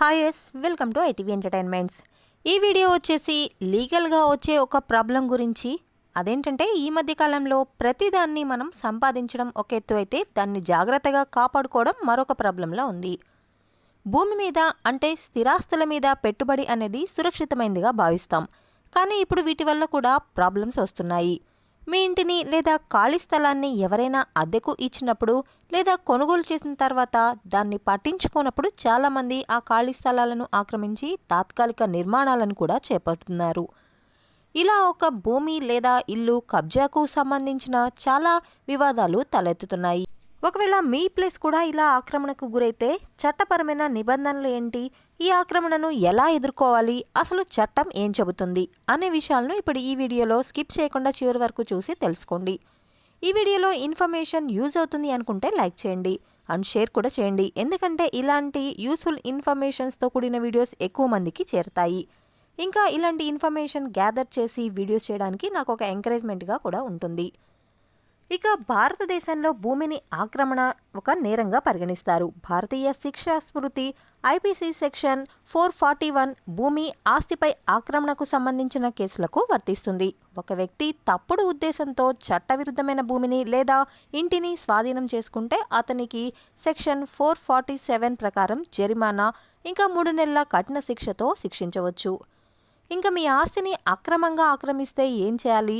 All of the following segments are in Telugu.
హాయ్ ఎస్ వెల్కమ్ టు ఐటీవీ ఎంటర్టైన్మెంట్స్ ఈ వీడియో వచ్చేసి లీగల్గా వచ్చే ఒక ప్రాబ్లం గురించి. అదేంటంటే ఈ మధ్య కాలంలో ప్రతిదాన్ని మనం సంపాదించడం ఒక ఎత్తు అయితే దాన్ని జాగ్రత్తగా కాపాడుకోవడం మరొక ప్రాబ్లంలా ఉంది. భూమి మీద అంటే స్థిరాస్తుల మీద పెట్టుబడి అనేది సురక్షితమైనదిగా భావిస్తాం. కానీ ఇప్పుడు వీటి వల్ల కూడా ప్రాబ్లమ్స్ వస్తున్నాయి. మీ ఇంటిని లేదా ఖాళీ స్థలాన్ని ఎవరైనా అద్దెకు ఇచ్చినప్పుడు లేదా కొనుగోలు చేసిన తర్వాత దాన్ని పట్టించుకోనప్పుడు చాలామంది ఆ ఖాళీ స్థలాలను ఆక్రమించి తాత్కాలిక నిర్మాణాలను కూడా చేపడుతున్నారు. ఇలా ఒక భూమి లేదా ఇల్లు కబ్జాకు సంబంధించిన చాలా వివాదాలు తలెత్తుతున్నాయి. ఒకవేళ మీ ప్లేస్ కూడా ఇలా ఆక్రమణకు గురైతే చట్టపరమైన నిబంధనలు ఏంటి? ఈ ఆక్రమణను ఎలా ఎదుర్కోవాలి? అసలు చట్టం ఏం చెబుతుంది? అనే విషయాలను ఇప్పుడు ఈ వీడియోలో స్కిప్ చేయకుండా చివరి వరకు చూసి తెలుసుకోండి. ఈ వీడియోలో ఇన్ఫర్మేషన్ యూజ్ అవుతుంది అనుకుంటే లైక్ చేయండి అండ్ షేర్ కూడా చేయండి. ఎందుకంటే ఇలాంటి యూస్ఫుల్ ఇన్ఫర్మేషన్స్తో కూడిన వీడియోస్ ఎక్కువ మందికి చేరుతాయి. ఇంకా ఇలాంటి ఇన్ఫర్మేషన్ గ్యాదర్ చేసి వీడియోస్ చేయడానికి నాకు ఒక ఎంకరేజ్మెంట్గా కూడా ఉంటుంది. ఇక భారతదేశంలో భూమిని ఆక్రమణ ఒక నేరంగా పరిగణిస్తారు. భారతీయ శిక్షా స్మృతి IPC section four forty one భూమి ఆస్తిపై ఆక్రమణకు సంబంధించిన కేసులకు వర్తిస్తుంది. ఒక వ్యక్తి తప్పుడు ఉద్దేశంతో చట్టవిరుద్ధమైన భూమిని లేదా ఇంటిని స్వాధీనం చేసుకుంటే అతనికి సెక్షన్ ఫోర్ ఫార్టీ సెవెన్ ప్రకారం జరిమానా ఇంకా మూడు నెలల కఠిన శిక్షతో శిక్షించవచ్చు. ఇంకా మీ ఆస్తిని అక్రమంగా ఆక్రమిస్తే ఏం చేయాలి?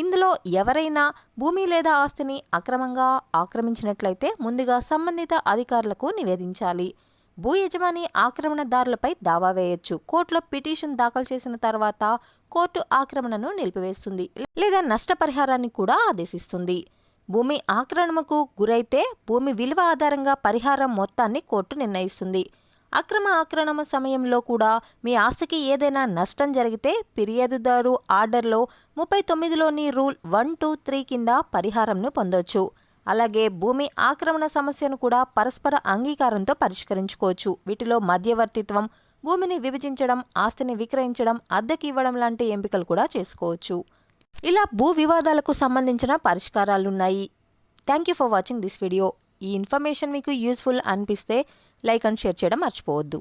ఇందులో ఎవరైనా భూమి లేదా ఆస్తిని అక్రమంగా ఆక్రమించినట్లయితే ముందుగా సంబంధిత అధికారులకు నివేదించాలి. భూ యజమాని ఆక్రమణదారులపై దావా వేయొచ్చు. కోర్టులో పిటిషన్ దాఖలు చేసిన తర్వాత కోర్టు ఆక్రమణను నిలిపివేస్తుంది లేదా నష్టపరిహారాన్ని కూడా ఆదేశిస్తుంది. భూమి ఆక్రమణకు గురైతే భూమి విలువ ఆధారంగా పరిహారం మొత్తాన్ని కోర్టు నిర్ణయిస్తుంది. అక్రమ ఆక్రమణ సమయంలో కూడా మీ ఆస్తికి ఏదైనా నష్టం జరిగితే ఫిర్యాదుదారు ఆర్డర్లో ముప్పై తొమ్మిదిలోని రూల్ వన్ టూ త్రీ కింద పరిహారంను పొందొచ్చు. అలాగే భూమి ఆక్రమణ సమస్యను కూడా పరస్పర అంగీకారంతో పరిష్కరించుకోవచ్చు. వీటిలో మధ్యవర్తిత్వం భూమిని విభజించడం ఆస్తిని విక్రయించడం అద్దెకి ఇవ్వడం లాంటి ఎంపికలు కూడా చేసుకోవచ్చు. ఇలా భూ వివాదాలకు సంబంధించిన పరిష్కారాలున్నాయి. Thank you for watching this video ఈ ఇన్ఫర్మేషన్ మీకు యూస్ఫుల్ అనిపిస్తే లైక్ అండ్ షేర్ చేయడం మర్చిపోవద్దు.